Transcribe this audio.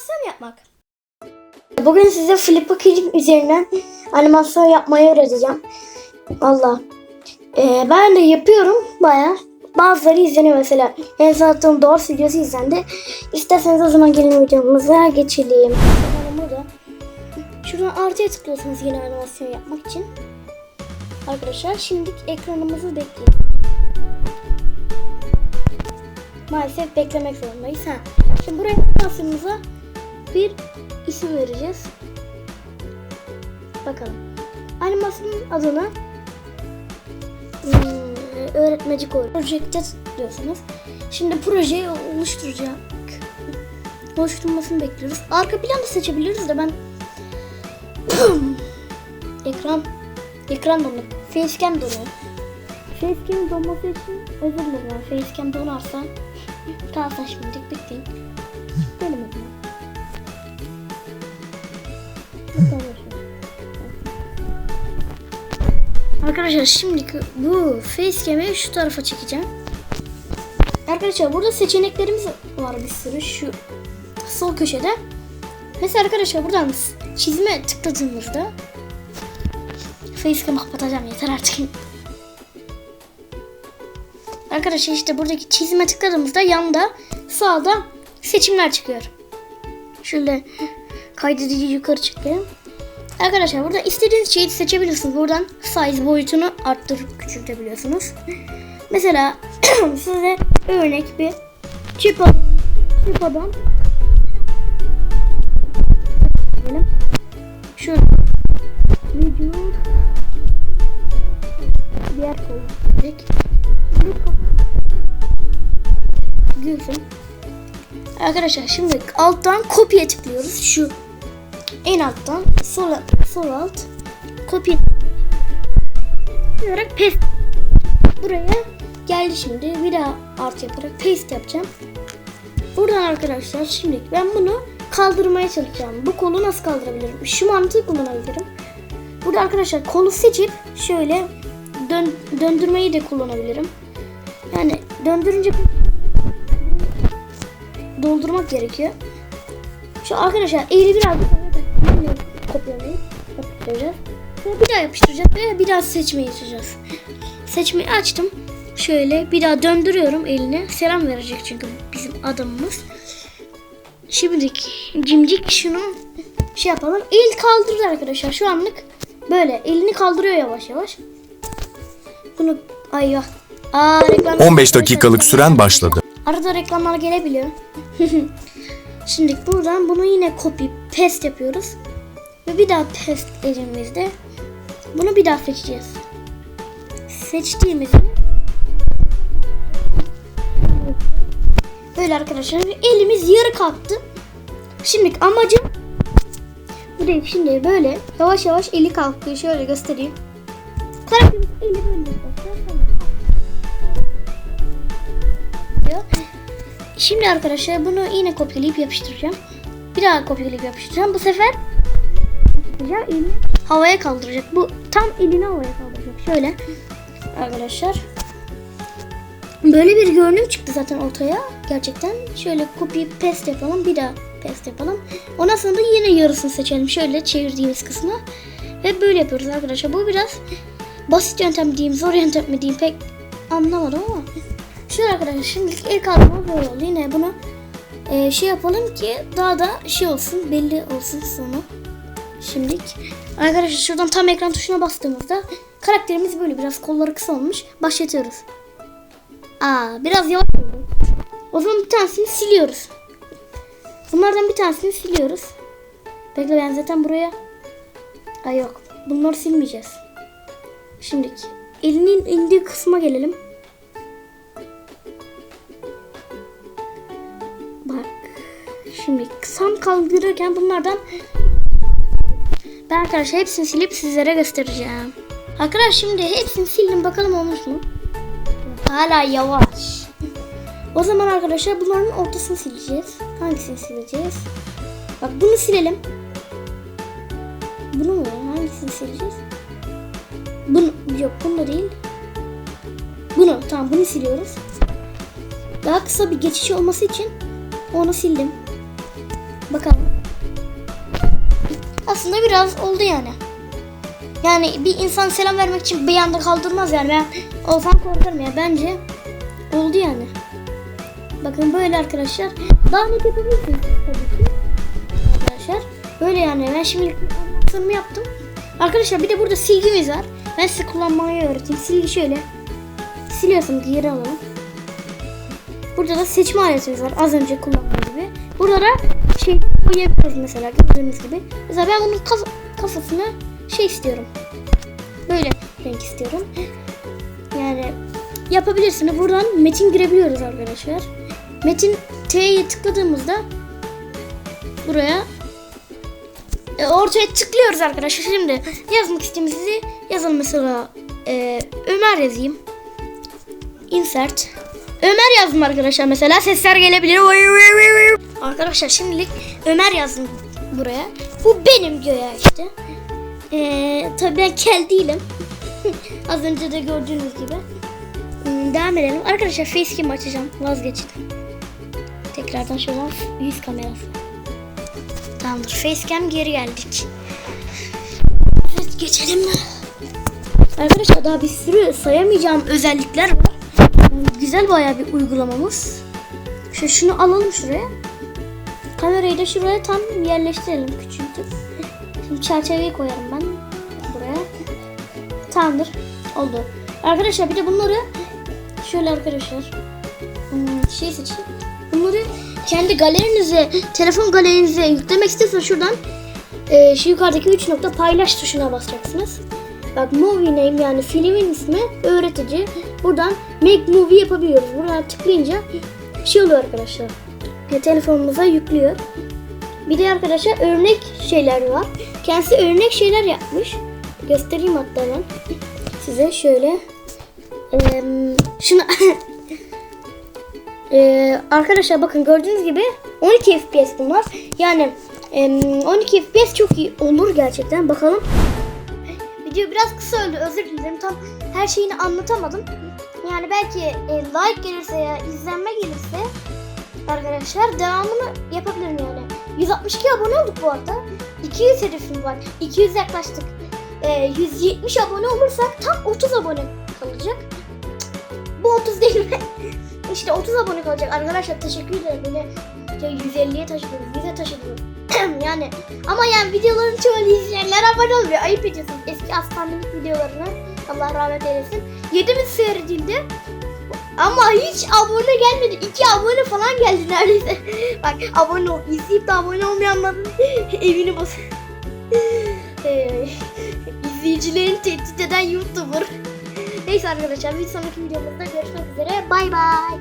animasyon yapmak. Bugün size Flipboard üzerinden animasyon yapmayı öğreteceğim. Valla. Ee, ben de yapıyorum baya. Bazıları izleniyor mesela. En son attığım Doors videosu izlendi. İsterseniz o zaman gelin videomuza geçelim. Burada. Şuradan artıya tıklıyorsunuz yine animasyon yapmak için. Arkadaşlar şimdi ekranımızı bekleyin. Maalesef beklemek zorundayız. Ha. Şimdi buraya animasyonumuza bir isim vereceğiz. Bakalım. Animasyonun adını hmm, öğretmeci koy. Projecte diyorsunuz. Şimdi projeyi oluşturacak. Oluşturmasını bekliyoruz. Arka planı seçebiliriz de ben ekran ekran donuyor. Facecam donuyor. Facecam donması için özür dilerim. Facecam donarsa kalsın şimdilik bekleyin. Arkadaşlar şimdi bu facecam'i şu tarafa çekeceğim. Arkadaşlar burada seçeneklerimiz var bir sürü şu sol köşede. Mesela arkadaşlar buradan çizme tıkladığımızda facecam'ı kapatacağım yeter artık. Arkadaşlar işte buradaki çizime tıkladığımızda yanda sağda seçimler çıkıyor. Şöyle kaydedici yukarı çıkıyor. Arkadaşlar burada istediğiniz şeyi seçebilirsiniz. Buradan size boyutunu arttırıp küçültebiliyorsunuz. Mesela size örnek bir çip çipadan. Şu video diğer direkt gülsün. Arkadaşlar şimdi alttan kopya tıklıyoruz. Şu en alttan sol, sol alt kopya olarak paste buraya geldi şimdi bir daha art yaparak paste yapacağım. Buradan arkadaşlar şimdi ben bunu kaldırmaya çalışacağım. Bu kolu nasıl kaldırabilirim? Şu mantığı kullanabilirim. Burada arkadaşlar kolu seçip şöyle dön, döndürmeyi de kullanabilirim. Yani döndürünce doldurmak gerekiyor. Şu arkadaşlar eğri biraz kopyalayıp yapıştıracağız. Sonra bir daha yapıştıracağız ve bir daha seçmeyi açacağız. Seçmeyi açtım. Şöyle bir daha döndürüyorum elini. Selam verecek çünkü bizim adamımız. Şimdi cimcik şunu şey yapalım. El kaldırdı arkadaşlar şu anlık. Böyle elini kaldırıyor yavaş yavaş. Bunu ay ya. Aa, reklam 15 dakikalık süren başladı. Arada reklamlar gelebiliyor. Şimdi buradan bunu yine copy paste yapıyoruz. Ve bir daha paste elimizde. Bunu bir daha seçeceğiz. Seçtiğimizde böyle arkadaşlar elimiz yarı kalktı. Şimdi amacım burayı şimdi böyle yavaş yavaş eli kalkıyor. Şöyle göstereyim. Karakterimiz eli böyle. Şimdi arkadaşlar bunu yine kopyalayıp yapıştıracağım. Bir daha kopyalayıp yapıştıracağım. Bu sefer elini havaya kaldıracak. Bu tam elini havaya kaldıracak. Şöyle arkadaşlar. Böyle bir görünüm çıktı zaten ortaya. Gerçekten şöyle copy paste yapalım. Bir daha paste yapalım. Ondan sonra da yine yarısını seçelim. Şöyle çevirdiğimiz kısmı. Ve böyle yapıyoruz arkadaşlar. Bu biraz basit yöntem diyeyim, zor yöntem mi diyeyim pek anlamadım ama. Şöyle arkadaşlar şimdi ilk alma böyle oldu. Yine bunu e, şey yapalım ki daha da şey olsun belli olsun sonu. Şimdi arkadaşlar şuradan tam ekran tuşuna bastığımızda karakterimiz böyle biraz kolları kısa olmuş. Başlatıyoruz. Aa biraz yavaş oldu. O zaman bir tanesini siliyoruz. Bunlardan bir tanesini siliyoruz. Bekle ben zaten buraya Ay yok. Bunları silmeyeceğiz. Şimdi elinin indiği kısma gelelim. Şimdi sam kaldırırken bunlardan ben arkadaşlar hepsini silip sizlere göstereceğim. Arkadaşlar şimdi hepsini sildim bakalım olmuş mu? Hala yavaş. O zaman arkadaşlar bunların ortasını sileceğiz. Hangisini sileceğiz? Bak bunu silelim. Bunu mu? Hangisini sileceğiz? Bunu yok bunu da değil. Bunu tamam bunu siliyoruz. Daha kısa bir geçiş olması için onu sildim. Bakalım. Aslında biraz oldu yani. Yani bir insan selam vermek için bir anda kaldırmaz yani. Ben olsam korkarım ya. Bence oldu yani. Bakın böyle arkadaşlar. Daha net yapabilirsiniz tabii ki. Arkadaşlar. Böyle yani. Ben şimdi animasyonu yaptım. Arkadaşlar bir de burada silgimiz var. Ben size kullanmayı öğreteyim. Silgi şöyle. Siliyorsunuz geri alalım. Burada da seçme aletimiz var. Az önce kullandığım gibi. Burada da şey koyabiliyoruz mesela gördüğünüz gibi. Mesela ben bunun kaf- kafasını şey istiyorum. Böyle renk istiyorum. Yani yapabilirsiniz. Buradan metin girebiliyoruz arkadaşlar. Metin T'ye tıkladığımızda buraya e, ortaya tıklıyoruz arkadaşlar. Şimdi yazmak istediğimizi yazalım mesela e, Ömer yazayım. Insert. Ömer yazdım arkadaşlar mesela sesler gelebilir. Arkadaşlar şimdilik Ömer yazdım buraya. Bu benim ya işte. Ee, tabii ben kel değilim. Az önce de gördüğünüz gibi. Hmm, devam edelim. Arkadaşlar facecam açacağım. Vazgeçtim. Tekrardan şuradan yüz kamerası. Tamamdır. Facecam geri geldik. Evet geçelim? Arkadaşlar daha bir sürü sayamayacağım özellikler var. Yani güzel bayağı bir uygulamamız. Şu şunu alalım şuraya. Kamerayı da şuraya tam yerleştirelim küçültüp. Şimdi çerçeveyi koyarım ben buraya. Tamamdır. Oldu. Arkadaşlar bir de bunları şöyle arkadaşlar hmm, şey seçin. Bunları kendi galerinize, telefon galerinize yüklemek istiyorsanız şuradan e, şu yukarıdaki 3 nokta paylaş tuşuna basacaksınız. Bak movie name yani filmin ismi öğretici. Buradan make movie yapabiliyoruz. Buradan tıklayınca şey oluyor arkadaşlar. E, telefonumuza yüklüyor. Bir de arkadaşlar örnek şeyler var. Kendisi örnek şeyler yapmış. Göstereyim hatta ben size şöyle. Ee, şunu Ee, arkadaşlar bakın gördüğünüz gibi 12 FPS bunlar. Yani em, 12 FPS çok iyi olur gerçekten. Bakalım. Video biraz kısa oldu. Özür dilerim. Tam her şeyini anlatamadım. Yani belki e, like gelirse ya izlenme gelirse arkadaşlar devamını yapabilirim yani. 162 abone olduk bu arada. 200 hedefim var. 200 yaklaştık. E, 170 abone olursak tam 30 abone kalacak. Bu 30 değil mi? işte 30 abone kalacak. Arkadaşlar teşekkür ederim. Beni şey, 150'ye taşıdınız. 100'e taşıdınız. yani ama yani videoların çoğunu izleyenler abone olmuyor. Ayıp ediyorsun. Eski aslanlık videolarını. Allah rahmet eylesin. 7000 seyredildi. Ama hiç abone gelmedi. 2 abone falan geldi neredeyse. Bak abone ol. İzleyip de abone olmayanların evini bas. Ee, İzleyicilerin tehdit eden YouTuber. Neyse arkadaşlar bir sonraki videomuzda görüşmek üzere. Bay bay.